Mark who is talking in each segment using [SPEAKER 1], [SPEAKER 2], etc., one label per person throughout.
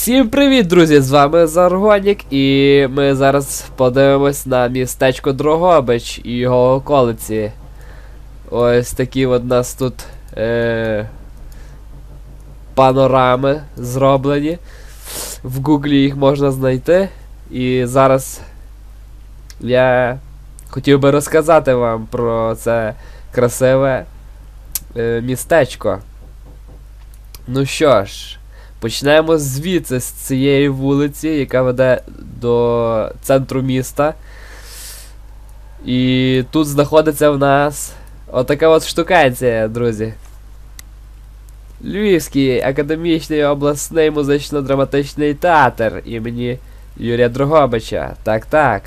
[SPEAKER 1] Всім привіт, друзі! З вами Заргонік, і ми зараз подивимось на містечко Дрогобич і його околиці. Ось такі от нас тут е- панорами зроблені. В гуглі їх можна знайти. І зараз я хотів би розказати вам про це красиве е- містечко. Ну що ж. Почнемо звідси, з цієї вулиці, яка веде до центру міста. І тут знаходиться в нас отака от штукація, друзі. Львівський академічний обласний музично-драматичний театр імені Юрія Дрогобича. Так, так.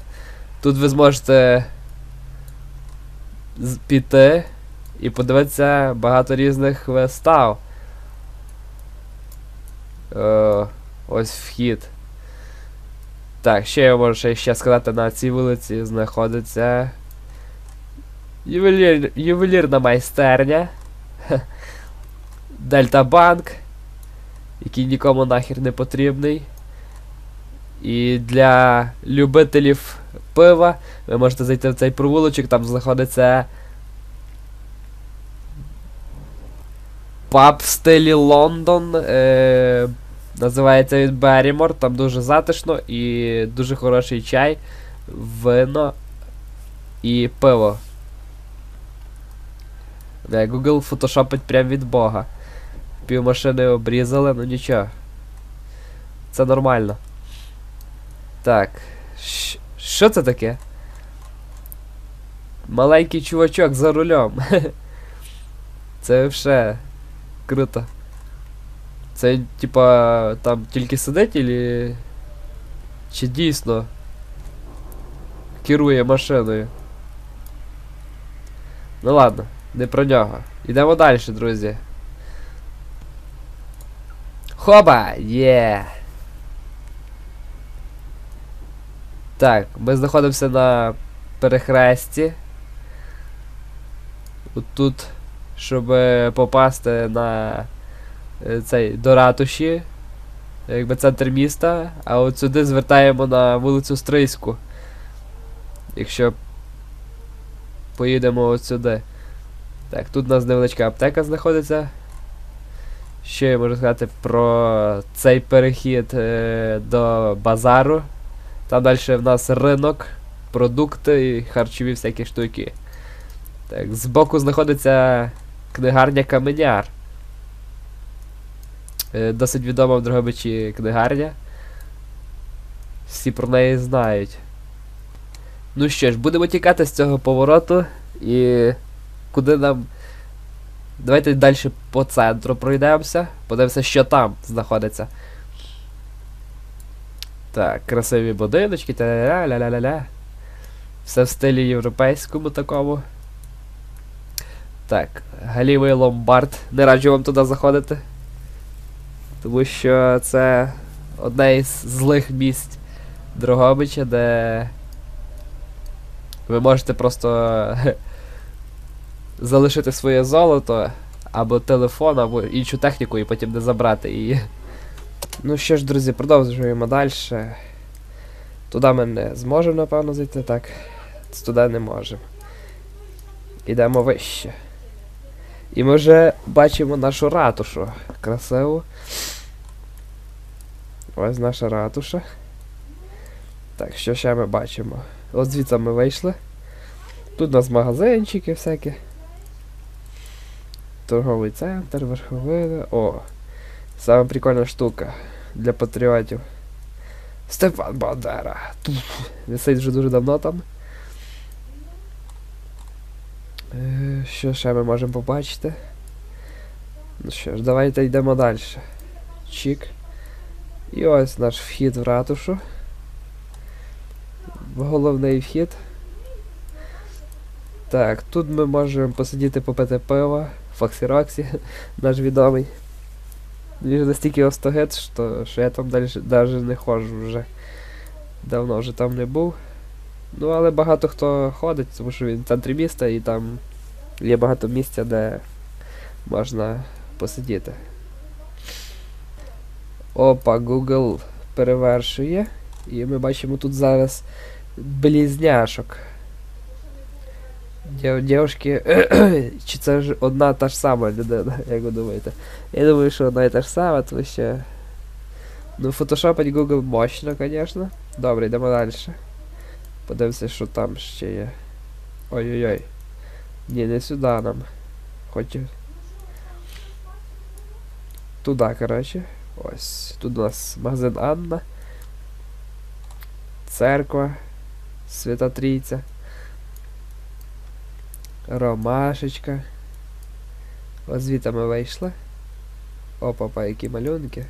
[SPEAKER 1] Тут ви зможете піти і подивитися багато різних вистав. Е, ось вхід. Так, ще я можу ще, сказати, на цій вулиці знаходиться ювелір, ювелірна майстерня. Дельта Банк, який нікому нахер не потрібний. І для любителів пива ви можете зайти в цей провулочок, там знаходиться паб в стилі Лондон. Е, називається він Беррімор, там дуже затишно і дуже хороший чай, вино і пиво. Не, Google фотошопить прям від Бога. Пів машини обрізали, ну нічого. Це нормально. Так. щ- Що це таке? Маленький чувачок за рулем. Це вже круто. Це типа там тільки сидить или... Чи дійсно керує машиною? Ну ладно, не про нього. Йдемо далі, друзі. Хоба! Є! Так, ми знаходимося на перехресті. От тут, щоб попасти на цей до ратуші, якби центр міста, а от сюди звертаємо на вулицю Стрийську. Якщо поїдемо от сюди. Так, тут у нас невеличка аптека знаходиться. Що я можу сказати про цей перехід е, до базару. Там далі в нас ринок, продукти і харчові всякі штуки. Так, збоку знаходиться книгарня Каменяр. Е, Досить відома в Дрогобичі книгарня. Всі про неї знають. Ну що ж, будемо тікати з цього повороту і куди нам. Давайте далі по центру пройдемося. Подивимося, що там знаходиться. Так, красиві будиночки, та ля ля ля ля ля Все в стилі європейському такому. Так, галівий ломбард. Не раджу вам туди заходити. Тому що це одне із злих місць Дрогобича, де ви можете просто залишити своє золото, або телефон, або іншу техніку і потім не забрати її. Ну що ж, друзі, продовжуємо далі. Туди ми не зможемо, напевно, зайти, так. Туди не можемо. Ідемо вище. І ми вже бачимо нашу ратушу. Красиво. Ось наша ратуша. Так, що ще ми бачимо? Ось звідси ми вийшли. Тут у нас магазинчики всякі. Торговий центр, верховина. О! Саме прикольна штука для патріотів. Степан Бандера. Висить вже дуже давно там. Е, Що ще ми можемо побачити? Ну що ж, давайте йдемо далі. Чік. І ось наш вхід в ратушу. Головний вхід. Так, тут ми можемо посидіти попити пиво. Фоксі Роксі, наш відомий. Він настільки остогет, що, що я там навіть не ходжу вже. Давно вже там не був. Ну, але багато хто ходить, тому що він в центрі міста і там є багато місця, де можна посидіти. Опа, Google перевершує. І ми бачимо тут зараз близняшок. Дів- Дівчатки, чи це ж одна та ж сама людина, як ви думаєте? Я думаю, що одна і та ж сама, тому що. Ну, фотошопить Google мощно, звісно. Добре, йдемо далі. Подивимося, що там ще є. Ой-ой-ой. Ні, не сюди нам. Хочу. Туди, коротше. Ось. Тут у нас магазин Анна. Церква. Свята Трійця. Ромашечка. Ось звідти ми вийшли. Опа-па, які малюнки.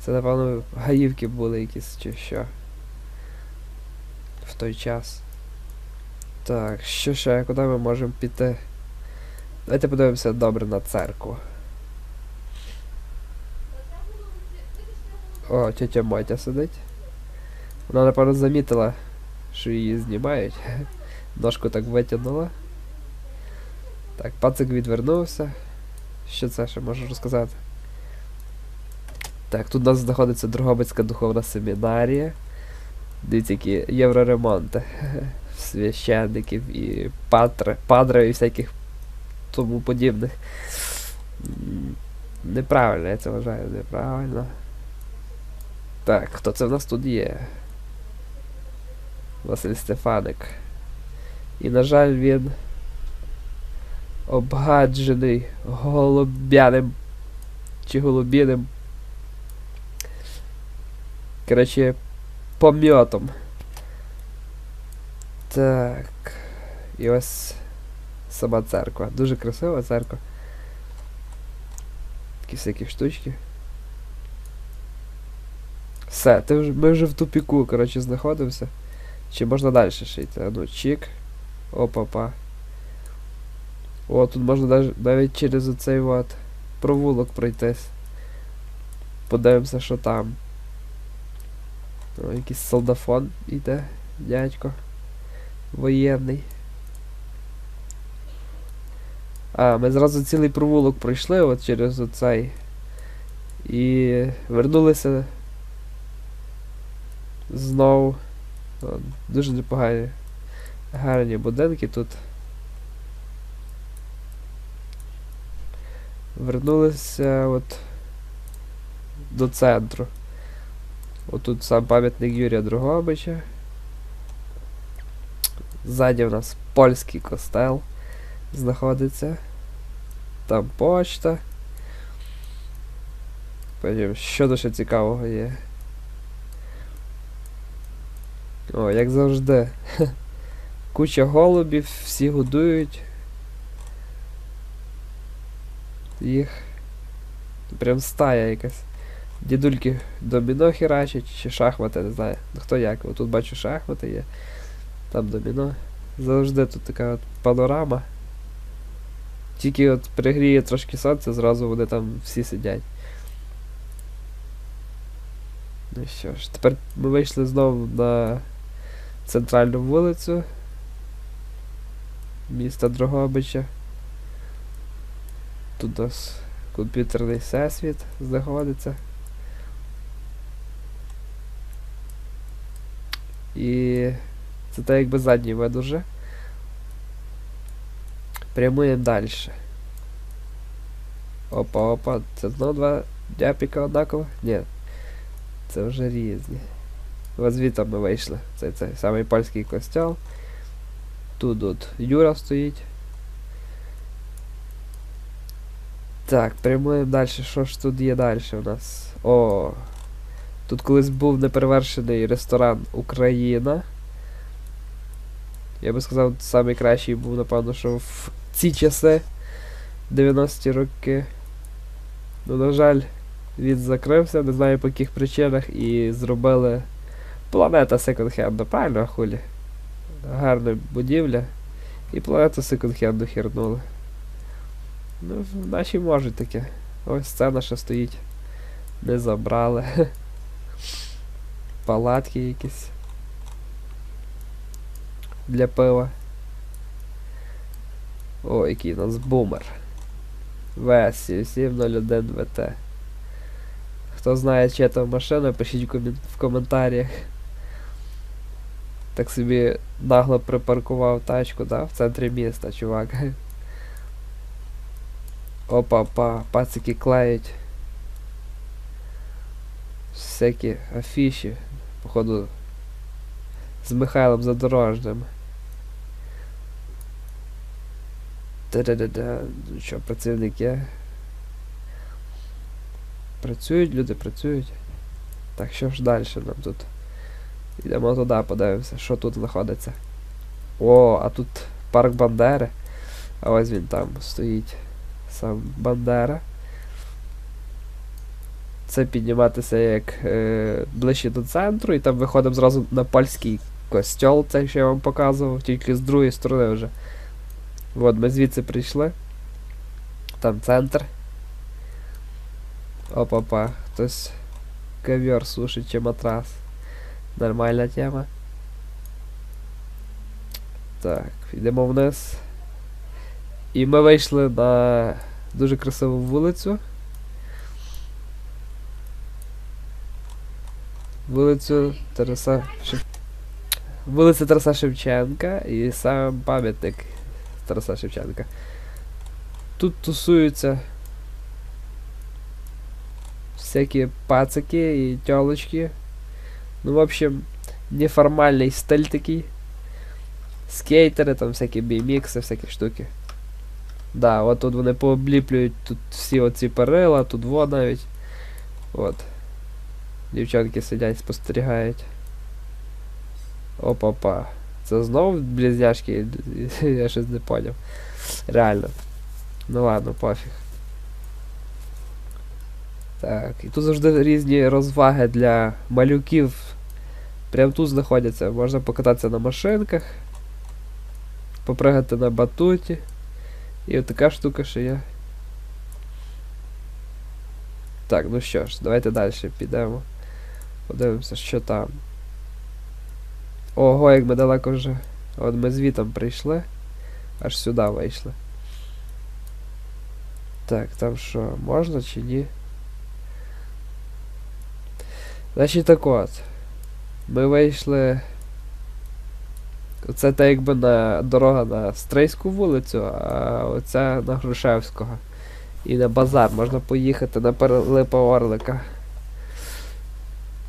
[SPEAKER 1] Це, напевно, гаївки були якісь чи що. В той час. Так, що ще, куди ми можемо піти? Давайте подивимося добре на церкву. О, тетя Мотя сидить. Вона, напевно, замітила, що її знімають. Ножку так витягнула. Так, пацик відвернувся. Що це ще можу розказати? Так, тут у нас знаходиться Дрогобицька духовна семінарія. Дивіться, які євроремонти. Священників і патри, падре і всяких тому подібних. Неправильно, я це вважаю, неправильно. Так, хто це в нас тут є? Василь Стефаник. І, на жаль, він обгаджений голуб'яним чи голубіним. Коротше, пом'ятом. Так. І ось сама церква. Дуже красива церква. Такі всякі штучки. Все, ти вже, ми вже в тупіку, коротше, знаходимося. Чи можна далі ще йти? Ну, чик. Опа-па. О, тут можна даже, навіть через оцей от провулок пройтись. Подивимося, що там. О, якийсь солдафон іде, дядько. Воєнний. А, ми зразу цілий провулок пройшли от через оцей. І вернулися знову. Дуже непогані. Гарні будинки тут. Вернулися от до центру. Отут сам пам'ятник Юрія Дрогобича. Ззаді в нас польський костел знаходиться. Там почта. Потім, що ще цікавого є? О, як завжди. Куча голубів, всі годують. Їх. Прям стая якась. Дідульки доміно херачать чи шахмати, не знаю. Ну хто як. От тут бачу шахмати є. Там доміно. Завжди тут така от панорама. Тільки от пригріє трошки сонце, зразу вони там всі сидять. Ну що ж, тепер ми вийшли знову на центральну вулицю міста Дрогобича. Тут у нас комп'ютерний всесвіт знаходиться. І це так якби задній вид уже. Прямуємо далі. Опа, опа, це знову два дяпіка однаково? Ні. Це вже різні. Звідти ми вийшли. Це цей самий польський костял. Тут от Юра стоїть. Так, прямуємо далі. Що ж тут є далі у нас? О! Тут колись був неперевершений ресторан Україна. Я би сказав, найкращий був, напевно, що в ці часи 90-ті роки. Ну, на жаль, він закрився, не знаю по яких причинах, і зробили планета секонд-хенду, правильно, хулі? Гарна будівля. І планету секонд-хенду хернули. Ну, наші можуть таке. Ось сцена ще стоїть. Не забрали. Палатки якісь. Для пива. О, який у нас бумер. Весі 701 ВТ. Хто знає, чия то машина, пишіть в коментарях. Так собі нагло припаркував тачку, да? В центрі міста, чувак. Опа, па, пацики клеють. Всякі афіші. Походу. З Михайлом Задорожним. Та-да-да-да. Ну що, працівники? Працюють, люди працюють. Так, що ж далі нам тут? Йдемо туди, подивимося, що тут знаходиться. О, а тут парк Бандери. А ось він там стоїть. Сам Бандера. Це підніматися як е, ближче до центру, і там виходимо зразу на польський костьол, цей, що я вам показував, тільки з другої сторони вже. От, ми звідси прийшли. Там центр. Опа-па, хтось ковер сушить чи матрас. Нормальна тема. Так, йдемо вниз. І ми вийшли на дуже красиву вулицю. Вулицю Тараса Шев... Вулиця Тараса Шевченка і сам пам'ятник Тараса Шевченка. Тут тусуються всякі пацики і тёлочки. Ну, в общем, неформальний стиль такий. Скейтери, там всякі BMX, всякі штуки. Да, от тут вони пообліплюють тут всі оці перила, тут во навіть. От. Дівчонки сидять, спостерігають. Опа-па. Це знову близняшки? Я щось не поняв. Реально. Ну ладно, пофіг. Так, і тут завжди різні розваги для малюків. Прямо тут знаходяться. Можна покататися на машинках, попригати на батуті. І от така штука ще є. Так, ну що ж, давайте далі підемо. Подивимося, що там. Ого, як ми далеко вже. От ми звітом прийшли. Аж сюди вийшли. Так, там що, можна чи ні? Значить так от. Ми вийшли. Оце так якби на дорога на Стрийську вулицю, а оце на Грушевського. І на базар можна поїхати на Пилипа Орлика.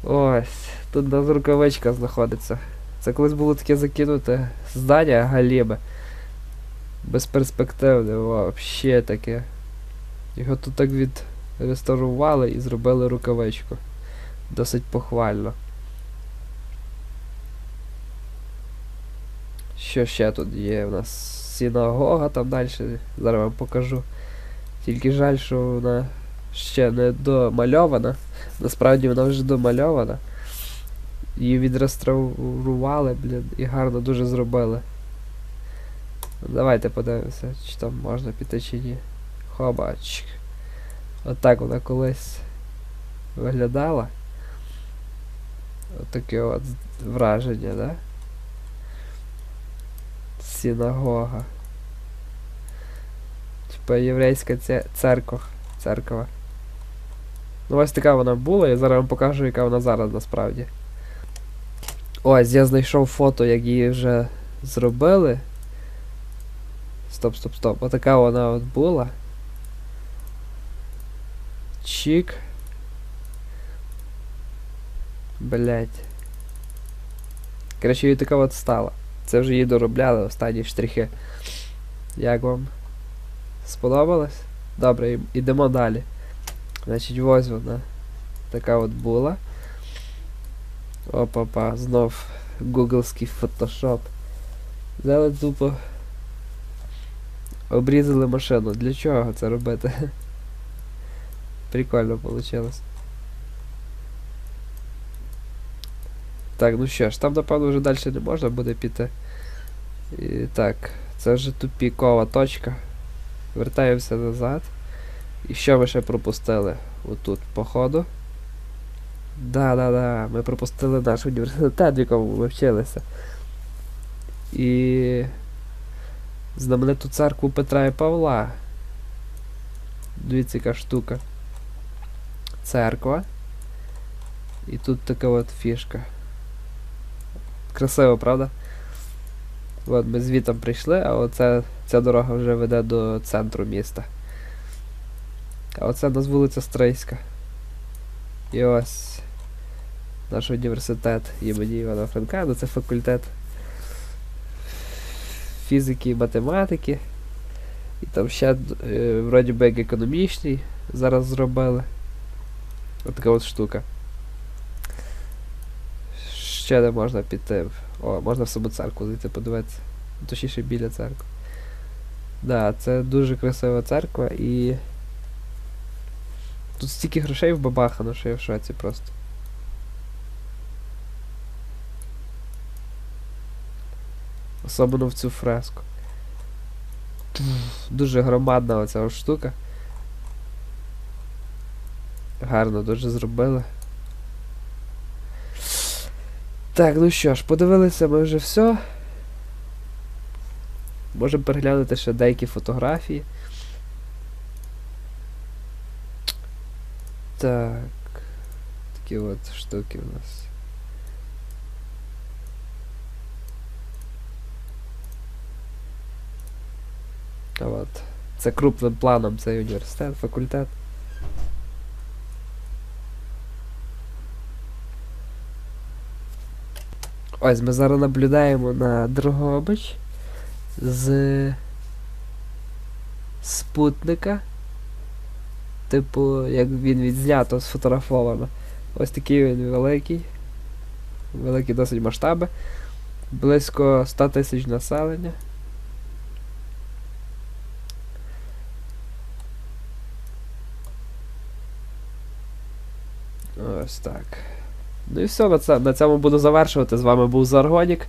[SPEAKER 1] Ось, тут нас рукавичка знаходиться. Це колись було таке закинуте здання Галіби. Безперспективне, вообще таке. Його тут так відреставрували і зробили рукавичку. Досить похвально. Що ще тут є? У нас синагога там далі. Зараз вам покажу. Тільки жаль, що вона ще не домальована. Насправді вона вже домальована. Її відреставрували, блін, і гарно дуже зробили. Давайте подивимося, чи там можна піти чи ні. Хобач. Отак вона колись виглядала. Отаке от враження, да? Синагога. Типа єврейська церква. Церква. Ну ось така вона була, і зараз вам покажу, яка вона зараз насправді. Ось, я знайшов фото, як її вже зробили. Стоп, стоп, стоп. Отака вона от була. Чик. Блять. Коротше, її така от стала. Це вже її доробляли останні штрихи. Як вам? Сподобалось? Добре, ідемо далі. Значить, ось вона. Така от була. Опа-па, знов гуглський фотошоп. Взяли тупо. Обрізали машину. Для чого це робити? Прикольно вийшло. Так, ну що ж, там напевно вже далі не можна буде піти. І так, це вже тупікова точка. Вертаємося назад. І що ми ще пропустили? Отут, походу. Да-да-да, ми пропустили наш університет, в якому ми вчилися. І знамениту церкву Петра і Павла. Дивіться, яка штука. Церква. І тут така от фішка. Красиво, правда? От ми звітом прийшли, а оце, ця дорога вже веде до центру міста. А оце у нас вулиця Стрийська. І ось наш університет імені Івана Франка, ну це факультет фізики і математики. І там ще е, вроді би як економічний зараз зробили. От така от штука. Ще не можна піти. О, можна в саму церкву зайти подивитися. Точніше біля церкви. Да, це дуже красива церква і. Тут стільки грошей вбабахано, що я в шоці просто. Особливо в цю фреску. Дуже громадна оця штука. Гарно дуже зробили. Так, ну що ж, подивилися ми вже все. Можемо переглянути ще деякі фотографії. Так. Такі от штуки у нас. А от. Це крупним планом цей університет, факультет. Ось ми зараз наблюдаємо на Дрогобич з спутника. Типу, як він відзнято, сфотографовано. Ось такий він великий. Великі досить масштаби. Близько 100 тисяч населення. Ось так. Ну і все, на, це, на цьому буду завершувати. З вами був Заргонік.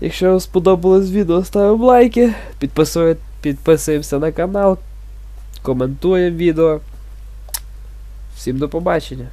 [SPEAKER 1] Якщо вам сподобалось відео, ставимо лайки, підписуємося на канал, коментуємо відео. Всім до побачення.